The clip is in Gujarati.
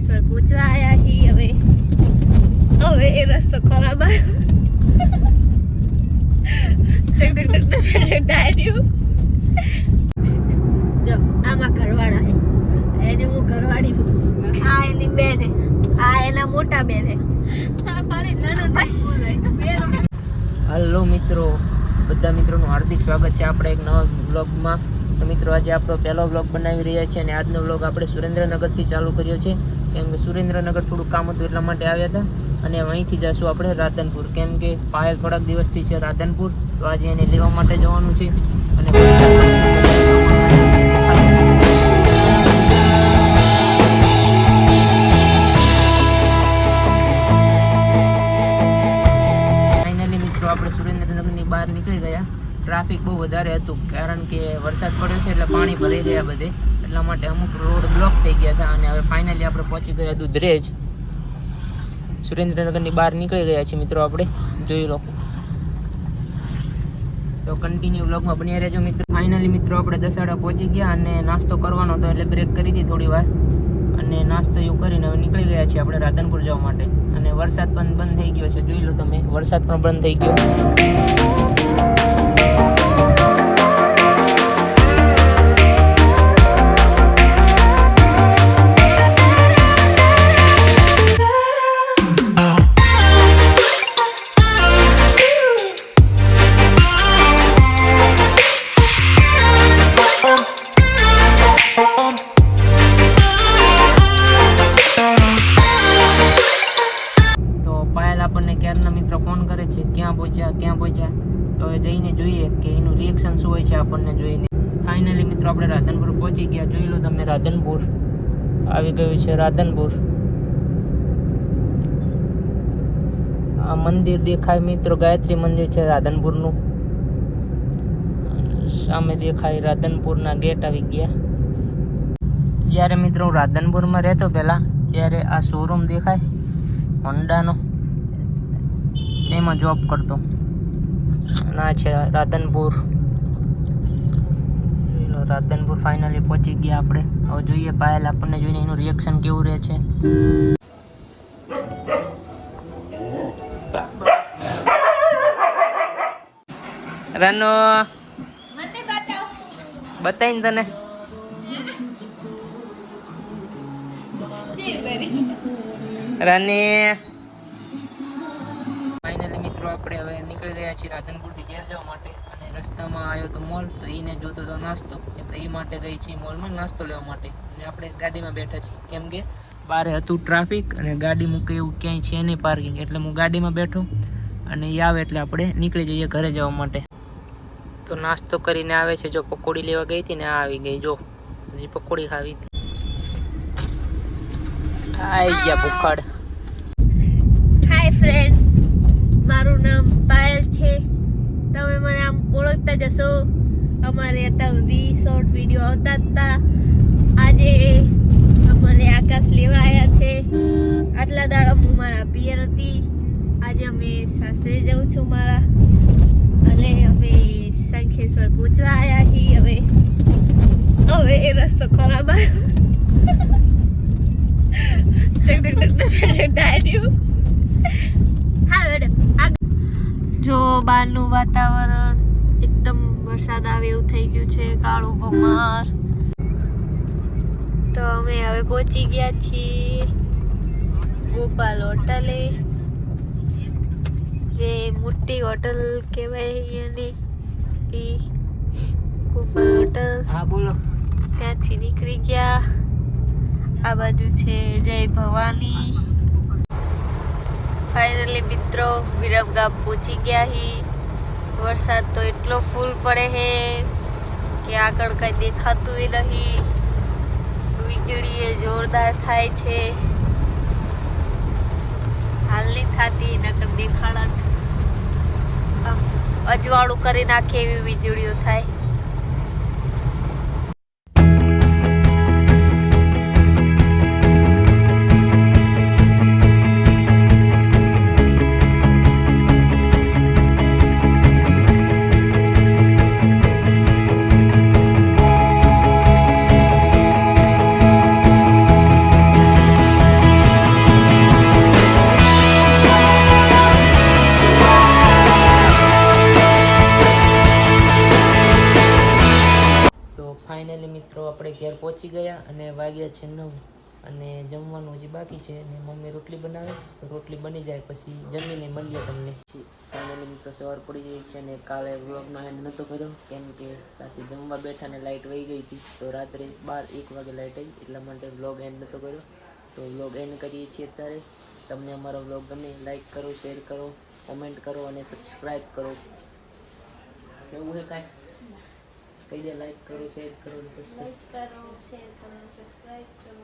શંખેશ્વર પહોંચવા આવ્યા છીએ હવે હવે એ રસ્તો ખરાબ આવ્યો. જો આમાં ઘરવાળા એને હું ઘરવાળી આ એની બેન આ એના મોટા બેન હે આ મારી નણંદ હે. મિત્રો બધા મિત્રોનું હાર્દિક સ્વાગત છે આપણે એક નવા બ્લોગમાં તો મિત્રો આજે આપણો પહેલો બ્લોગ બનાવી રહ્યા છીએ અને આજનો બ્લોગ આપણે સુરેન્દ્રનગરથી ચાલુ કર્યો છે. કેમ કે સુરેન્દ્રનગર થોડું કામ હતું એટલા માટે આવ્યા હતા. અને અહીંથી જશું આપણે રાધનપુર. કેમ કે પાયલ થોડાક દિવસથી છે રાધનપુર. તો આજે એને લેવા માટે જવાનું છે. અને ટ્રાફિક બહુ વધારે હતું, કારણ કે વરસાદ પડ્યો છે એટલે પાણી ભરાઈ ગયા બધે. એટલા માટે અમુક રોડ બ્લોક થઈ ગયા હતા અને હવે ફાઇનલી આપણે પહોંચી ગયા દુધરેજ. સુરેન્દ્રનગરની બહાર નીકળી ગયા છીએ મિત્રો આપણે, જોઈ લો. તો કન્ટિન્યુ બ્લોગમાં બન્યા રહેજો મિત્રો. ફાઇનલી મિત્રો આપણે દસાડા પહોંચી ગયા અને નાસ્તો કરવાનો હતો એટલે બ્રેક કરી હતી થોડી વાર. અને નાસ્તો એવું કરીને હવે નીકળી ગયા છીએ આપણે રાધનપુર જવા માટે. અને વરસાદ પણ બંધ થઈ ગયો છે, જોઈ લો તમે. વરસાદ પણ બંધ થઈ ગયો. તો આપણને ક્યારના મિત્રો ફોન કરે છે, ક્યાં પહોંચ્યા ક્યાં પહોંચ્યા, તો એ જઈને જોઈએ કે એનું રિએક્શન શું હોય છે આપણને જોઈને. ફાઇનલી મિત્રો, આપણે રાધનપુર પહોંચી ગયા. જોઈ લો તમે રાધનપુર. આવી ગયું છે રાધનપુર. આ મંદિર દેખાય મિત્રો, ગાયત્રી મંદિર છે રાધનપુરનું. સામે દેખાય રાધનપુરના ગેટ આવી ગયા. જ્યારે મિત્રો રાધનપુરમાં રહેતો પહેલાં, ત્યારે આ શોરૂમ દેખાય હોન્ડાનો એમાં જોબ કરતો. ના છે, રાધનપુર. રાધનપુર ફાઇનલી પહોંચી ગયા આપણે. હવે જોઈએ પાયલ આપણને જોઈને એનું રિએક્શન કેવું રહે છે. રાનો, બતાવીને તને. રાની આપણે હવે નીકળી ગયા છીએ રાધનપુરથી ઘેર જવા માટે અને રસ્તામાં આવ્યો તો મોલ તો એને જોતો તો નાસ્તો. એટલે એ માટે ગઈ છીએ મોલમાં નાસ્તો લેવા માટે. અને આપણે ગાડીમાં બેઠા છીએ. કેમ કે બારે હતું ટ્રાફિક અને ગાડી મૂકે એવું ક્યાંય છે નહીં પાર્કિંગ એટલે હું ગાડીમાં બેઠો અને એ આવે એટલે આપણે નીકળી જઈએ ઘરે જવા માટે. તો નાસ્તો કરીને આવે છે. જો પકોડી લેવા ગઈ હતી ને આવી ગઈ. જો, હજી પકોડી ખાવી. આઈ ગયા ભૂખાડ. હાય ફ્રેન્ડ્સ મારું નામ પાયલ છે તમે મને આમ ઓળખતા જશો અમારે અત્યાર સુધી શોર્ટ વીડિયો આવતા હતા આજે અમારે આકાશ લેવા આવ્યા છે આટલા દાડા હું મારા પિયર હતી આજે અમે સાસરે જઉં છું મારા અને અમે શંખેશ્વર પહોંચવા આવ્યા છીએ હવે હવે એ રસ્તો ખરાબ આવ્યો ડાયર્યું બહારનું વાતાવરણ એકદમ વરસાદ આવે એવું થઈ ગયું છે કાળું ભમાર. તો અમે હવે પહોંચી ગયા છીએ ગોપાલ હોટલે જે મોટી હોટલ કહેવાય અહીંયાની એ ગોપાલ હોટલ. હા બોલો. ત્યાંથી નીકળી ગયા. આ બાજુ છે જય ભવાની. ફાઇનલી મિત્રો, વિરમગામ પહોંચી ગયા હી. વરસાદ તો એટલો ફૂલ પડે હે કે આગળ કાંઈ દેખાતું નહીં. વીજળી એ જોરદાર થાય છે. હાલની થતી, નકર દેખાડત. અજવાળું કરી નાખે એવી વીજળીઓ થાય. ઘેર પહોંચી ગયા અને વાગ્યા છે નવ. અને જમવાનું હજી બાકી છે અને મમ્મી રોટલી બનાવે, તો રોટલી બની જાય પછી જમીને મળીએ તમને. ફાઇનલી મિત્રો સવાર પડી ગઈ છે અને કાલે વ્લોગનો એન્ડ નહોતો કર્યો, કેમ કે રાતે જમવા બેઠા ને લાઇટ વહી ગઈ હતી, તો રાત્રે બાર એક વાગે લાઇટ આવી, એટલા માટે વ્લોગ એન્ડ નહોતો કર્યો. તો વ્લોગ એન્ડ કરીએ છીએ અત્યારે. તમને અમારો વ્લોગ ગમે લાઇક કરો શેર કરો કોમેન્ટ કરો અને સબસ્ક્રાઈબ કરો. કેવું છે કાંઈ? કહી દે લાઈક કરો શેર કરો સબસ્ક્રાઇબ કરો શેર કરો સબસ્ક્રાઇબ કરો